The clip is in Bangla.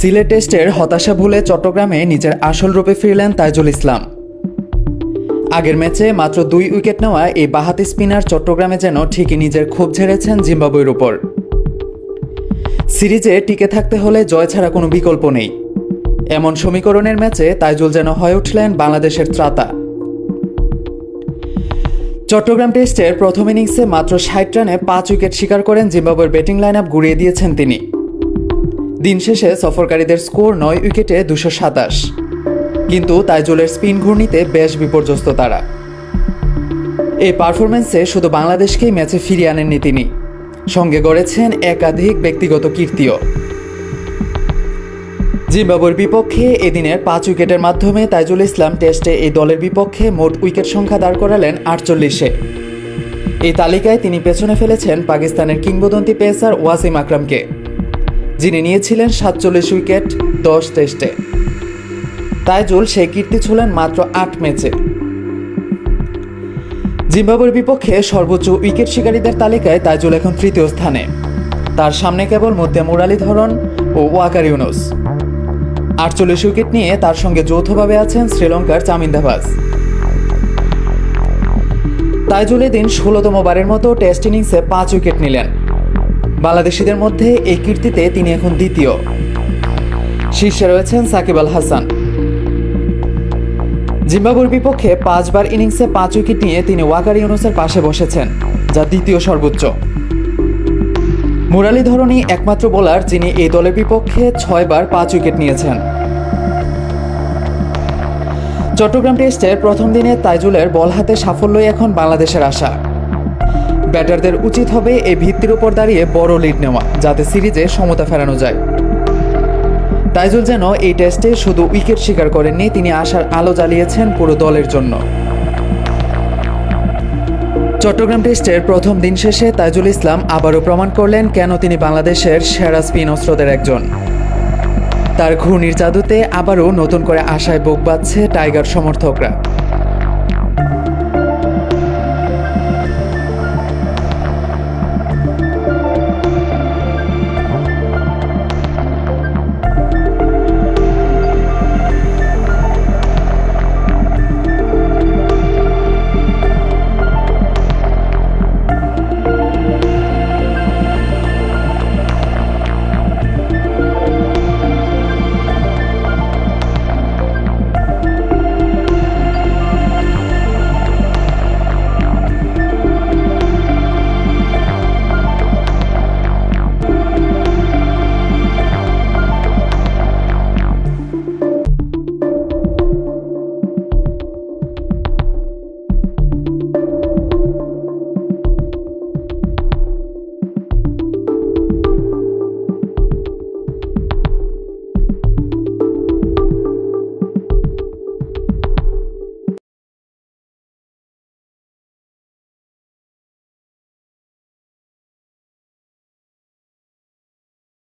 সিলেট টেস্টের হতাশা ভুলে চট্টগ্রামে নিজের আসল রূপে ফিরলেন তাইজুল ইসলাম। আগের ম্যাচে মাত্র দুই উইকেট নেওয়া এই বাহাতি স্পিনার চট্টগ্রামে যেন ঠিকই নিজের ক্ষোভ ঝেড়েছেন জিম্বাবুয়ের উপর। সিরিজে টিকে থাকতে হলে জয় ছাড়া কোনো বিকল্প নেই। এমন সমীকরণের ম্যাচে তাইজুল যেন হয়ে উঠলেন বাংলাদেশের ত্রাতা। চট্টগ্রাম টেস্টের প্রথম ইনিংসে মাত্র ষাট রানে পাঁচ উইকেট শিকার করেন জিম্বাবুয়ের ব্যাটিং লাইন আপ গুড়িয়ে দিয়েছেন তিনি। দিন শেষে সফরকারীদের স্কোর নয় উইকেটে দুশো সাতাশ। কিন্তু তাইজুলের স্পিন ঘূর্ণিতে বেশ বিপর্যস্ত তারা। এই পারফরমেন্সে শুধু বাংলাদেশকেই ম্যাচে ফিরিয়ে আনেননি তিনি। সঙ্গে গড়েছেন একাধিক ব্যক্তিগত কীর্তিও। জিম্বাবুয়ের বিপক্ষে এদিনের পাঁচ উইকেটের মাধ্যমে তাইজুল ইসলাম টেস্টে এই দলের বিপক্ষে মোট উইকেট সংখ্যা দাঁড় করালেন আটচল্লিশে। এই তালিকায় তিনি পেছনে ফেলেছেন পাকিস্তানের কিংবদন্তি পেসার ওয়াসিম আকরামকে। যিনি নিয়েছিলেন সাতচল্লিশ উইকেট, দশ টেস্টে। তাইজুল সেই কীর্তি ছুলেন মাত্র আট ম্যাচে। জিম্বাবুয়ের বিপক্ষে সর্বোচ্চ উইকেট শিকারীদের তালিকায় তাইজুল এখন তৃতীয় স্থানে। তার সামনে কেবল মধ্যে মুরালীধরন ও ওয়াকার ইউনুস। আটচল্লিশ উইকেট নিয়ে তার সঙ্গে যৌথভাবে আছেন শ্রীলঙ্কার চামিন্দাবাজ তাইজুল এদিন ষোলোতম বারের মতো টেস্ট ইনিংসে পাঁচ উইকেট নিলেন। বাংলাদেশিদের মধ্যে এই কীর্তিতে তিনি এখন দ্বিতীয়। শীর্ষে রয়েছেন সাকিব আল হাসান। জিম্বাবুর বিপক্ষে পাঁচবার ইনিংসে পাঁচ উইকেট নিয়ে তিনি ওয়াকার ইউনুসের পাশে বসেছেন, যা দ্বিতীয় সর্বোচ্চ। মুরালি ধরনী একমাত্র বোলার যিনি এই দলের বিপক্ষে ছয়বার পাঁচ উইকেট নিয়েছেন। চট্টগ্রাম টেস্টের প্রথম দিনে তাইজুলের বল হাতে সাফল্যই এখন বাংলাদেশের আশা। ব্যাটারদের উচিত হবে এই ভিত্তির উপর দাঁড়িয়ে বড় লিড নেওয়া, যাতে সিরিজে সমতা ফেরানো যায়। তাইজুল যেন এই টেস্টে শুধু উইকেট শিকার করেননি, তিনি আশার আলো জ্বালিয়েছেন পুরো দলের জন্য। চট্টগ্রাম টেস্টের প্রথম দিন শেষে তাইজুল ইসলাম আবারও প্রমাণ করলেন কেন তিনি বাংলাদেশের সেরা স্পিন অস্ত্রদের একজন। তার ঘূর্ণির জাদুতে আবারও নতুন করে আশায় বুক বাঁধছে টাইগার সমর্থকরা।